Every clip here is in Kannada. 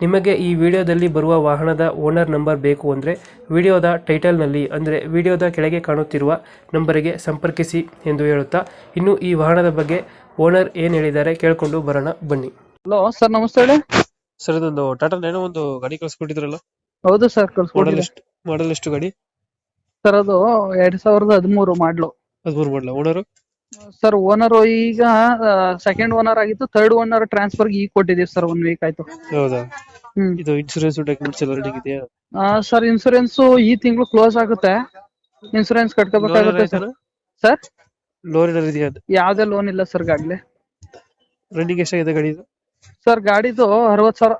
ನಿಮಗೆ ಈ ವಿಡಿಯೋದಲ್ಲಿ ಬರುವ ವಾಹನದ ಓನರ್ ನಂಬರ್ ಬೇಕು ಅಂದರೆ ವಿಡಿಯೋದ ಟೈಟಲ್ನಲ್ಲಿ ಅಂದರೆ ವಿಡಿಯೋದ ಕೆಳಗೆ ಕಾಣುತ್ತಿರುವ ನಂಬರಿಗೆ ಸಂಪರ್ಕಿಸಿ ಎಂದು ಹೇಳುತ್ತಾ ಇನ್ನು ಈ ವಾಹನದ ಬಗ್ಗೆ ಓನರ್ ಏನು ಹೇಳಿದ್ದಾರೆ ಕೇಳಿಕೊಂಡು ಬರೋಣ ಬನ್ನಿ. ಹಲೋ ಸರ್ ನಮಸ್ತೆ ಹೇಳಿ. ಸರ್ ಇದೊಂದು ಟಾಟಾ ಏನೋ ಒಂದು ಗಾಡಿ ಕಳಿಸ್ಕೊಟ್ಟಿದ್ರಲ್ಲ? ಹೌದು ಸರ್ ಮಾಡಲ್ ಎಷ್ಟು ಮಾಡಲ್ ಎಷ್ಟು ಗಾಡಿ? ಸರ್ ಅದು ಎರಡ್ ಸಾವಿರದ ಹದಿಮೂರು ಮಾಡ್ಲು ಹದಿಮೂರು ಮಾಡಲ ಓನರು ಸರ್ ಓನರ್ ಈಗ ಸೆಕೆಂಡ್ ಓನರ್ ಆಗಿತ್ತು ಥರ್ಡ್ ಓನರ್ ಟ್ರಾನ್ಸ್ಫರ್ ಈಗ ಕೊಟ್ಟಿದೀವಿ ಸರ್ ಒನ್ ವೀಕ್ ಆಯ್ತು. ಹೌದಾ? ಹ್ಮ್. ಇದು ಇನ್ಶೂರೆನ್ಸ್ ಡಾಕ್ಯುಮೆಂಟ್ಸ್ ಎಲ್ಲ ರೆಡಿ ಇದೆಯಾ ಸರ್ ಇನ್ಶೂರೆನ್ಸ್ ಈ ತಿಂಗಳು ಕ್ಲೋಸ್ ಆಗುತ್ತೆ. ಇನ್ಶೂರೆನ್ಸ್ ಕಟ್ಕೋಬೇಕಾಗುತ್ತೆ ಸರ್. ಸರ್? ಲೋನ್ ಏನಾದ್ರು ಇದೆಯಾ? ಯಾವ್ದೇ ಲೋನ್ ಇಲ್ಲ ಸರ್ ಗಾಡಿಲೆ. ರನ್ನಿಂಗ್ ಎಷ್ಟಾಗಿದೆ ಗಾಡಿದು ಸರ್ ಗಾಡಿದು ಅರವತ್ ಸಾವಿರ.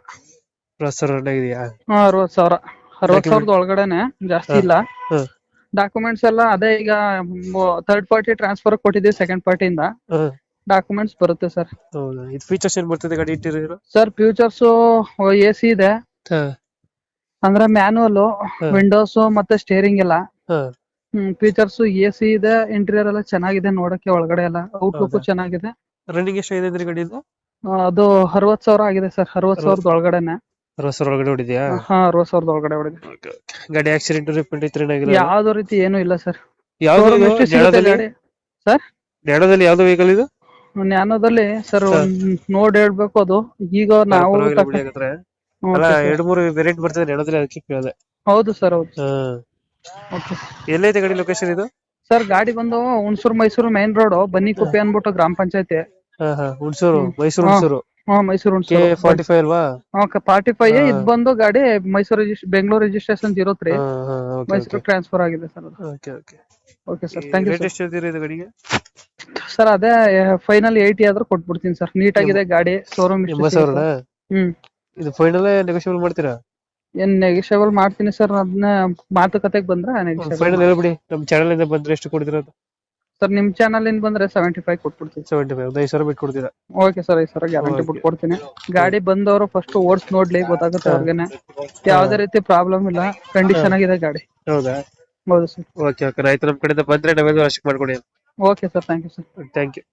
ಸರ್ ರನ್ ಆಗಿದೆಯಾ? ಹಾಂ ಅರವತ್ ಸಾವಿರ. ಅರವತ್ ಸಾವಿರದ ಒಳಗಡೆನೆ ಜಾಸ್ತಿ ಇಲ್ಲ. ಡಾಕ್ಯುಮೆಂಟ್ಸ್ ಎಲ್ಲ ಅದೇ ಈಗ ಥರ್ಡ್ ಪಾರ್ಟಿ ಟ್ರಾನ್ಸ್ಫರ್ ಕೊಟ್ಟಿದ್ದೀವಿ ಸೆಕೆಂಡ್ ಪಾರ್ಟಿಯಿಂದ ಡಾಕ್ಯುಮೆಂಟ್ಸ್ ಬರುತ್ತೆ ಸರ್. ಹೌದಾ? ಇದು ಫೀಚರ್ಸ್ ಏನ್ ಬರ್ತದೆ ಗಾಡಿ interior sir features A C ಇದೆ. ಅಂದ್ರೆ ಮ್ಯಾನುವಲ್ ವಿಂಡೋಸ್ ಮತ್ತೆ ಸ್ಟೇರಿಂಗ್ ಎಲ್ಲ. ಫೀಚರ್ಸ್ ಎ ಸಿ ಇದೆ ಇಂಟೀರಿಯರ್ ಎಲ್ಲ ಚೆನ್ನಾಗಿದೆ ನೋಡಕ್ಕೆ ಒಳಗಡೆ ಎಲ್ಲ. ಔಟ್ಲುಕ್? ಚೆನ್ನಾಗಿದೆ. ರನ್ನಿಂಗ್ ಎಷ್ಟು ಇದೆ ಗಾಡಿ ಇದು ಅದು ಅರವತ್ ಸಾವಿರ ಆಗಿದೆ ಸರ್ ಅರವತ್ ಸಾವಿರದ ಒಳಗಡೆನೆ. ಸಾವಿರ ಒಳಗಡೆ ಹೊಡಿದ್ಯಾ? ಹಾ ರೋಸ್ ಒಳಗಡೆ ಹೊಡೆದೆ. ಗಾಡಿ ಆಕ್ಸಿಡೆಂಟ್ ರಿಪೇರಿ ಇತ್ತು ಏನಾಗಿಲ್ಲ ಯಾವ್ದು ರೀತಿ ಏನು ಇಲ್ಲ ಸರ್. ಯಾವ್ದು Showroom ಎಷ್ಟು ಸಿಗುತ್ತೆ ಯಾವ ಗಾಡಿ ನ್ಯಾಡೋದಲ್ಲಿ ಯಾವ್ದು ವೆಹಿಕಲ್ ಇದು? ನ್ಯಾನೋದಲ್ಲಿ ಸರ್ ನೋಡಿ ನೋಡ್ ಹೇಳ್ಬೇಕು ಅದು. ಈಗ ನಾವು ಪರವಾಗಿಲ್ಲ ಬಿಡಿ ಹಾಗಾದ್ರೆ. ಹ್ಮ್, ಅಲ್ಲ okay sir. ಎರಡು ಮೂರು ವೇರಿಯಂಟ್ ಬರ್ತದೆ ಜಡದಲ್ಲಿ ಅದಕ್ಕೆ ಕೇಳಿದೆ. ಹೌದು ಸರ್ ಹೌದು ಹಾ ಓಕೆ ಎಲ್ಲೈತೆ ಗಾಡಿ ಲೊಕೇಶನ್ ಇದು? ಸರ್ ಗಾಡಿ ಬಂದು ಹುಣಸೂರು ಮೈಸೂರು ಮೈನ್ ರೋಡ್ ಬನ್ನಿಕುಪ್ಪೆ ಅನ್ಬಿಟ್ಟು ಗ್ರಾಮ ಪಂಚಾಯತಿ. ಹಾ ಹಾ ಹುಣಸೂರು ಹ್ಮ್. ಮೈಸೂರು ಹಾ. ಹುಣಸೂರು ಹಾ ಮೈಸೂರು ಕೆ ಫಾರ್ಟಿ ಫೈವ್ ಅಲ್ವಾ? ಫಾರ್ಟಿ ಫೈವ್ ಹಾ. ಇದು ಬಂದು ಗಾಡಿ Mysore ರಿಜಿಸ್ Bengaluru registration zero three Mysore transfer ಆಗಿದೆ sir okay okay okay sir thank you rate ಎಷ್ಟು ಹೇಳ್ತೀರಿ ಇದು ಗಾಡಿಗೆ? ಸರ್ ಅದೇ ಫೈನಲ್ ಏಯ್ಟಿ ಆದ್ರೂ ಕೊಟ್ಬಿಡ್ತೀನಿ ಸರ್ ನೀಟ್ ಆಗಿದೆ ಗಾಡಿ ಶೋರೂಮ್ ಎಂಬತ್ತು ಸಾವಿರನಾ? ಹ್ಮ್. ಇದು ಫೈನಲ್ ನೆಗೋಷಿಯಬಲ್ ಮಾಡ್ತೀರಾ? ಏನ್ ನೆಗೋಷಿಯಬಲ್ ಮಾಡ್ತೀನಿ ಸರ್ ಅದನ್ನ ಮಾತುಕತೆಗೆ ಬಂದ್ರೆ ನೆಗೋಷಿಯಬಲ್ ಫೈನಲ್ ಹೇಳ್ಬಿಡಿ. ನಮ್ಮ ಚಾನಲ್ ಇಂದ ಬಂದ್ರೆ ಎಷ್ಟು ಕೊಡ್ತೀರಾ ಸರ್ ನಿಮ್ ಚಾನಲ್ ಇಂದ ಬಂದ್ರೆ ಸೆವೆಂಟಿ ಫೈವ್ ಕೊಟ್ಬಿಡ್ತೀನಿ. ಸೆವೆಂಟಿ ಫೈವ್ ಐದು ಸಾವಿರ ಬಿಟ್ಟು ಕೊಡ್ತೀರಾ ಓಕೆ ಸರ್ ಐದು ಸಾವಿರ ಗ್ಯಾರಂಟಿ. ಬಿಟ್ಟು ಕೊಡ್ತೀನಿ ಗಾಡಿ ಬಂದವರು ಫಸ್ಟ್ ಓಡ್ಸ್ ನೋಡ್ಲಿ ಗೊತ್ತಾಗುತ್ತೆ ಅವ್ರಿಗೆ ಅವ್ರಿಗೆನೆ. ಯಾವ್ದೇ ರೀತಿ ಪ್ರಾಬ್ಲಮ್ ಇಲ್ಲ ಕಂಡೀಷನ್ ಆಗಿದೆ ಗಾಡಿ. ಹೌದಾ? ಹೌದು ಸರ್ ಓಕೆ ಓಕೆ ರೈತರ ಕಡೆಯಿಂದ ಬಂದ್ರೆ ನಾವೇನು ಅಷ್ಟು ಮಾಡ್ಕೊಡಿ okay sir thank you sir thank you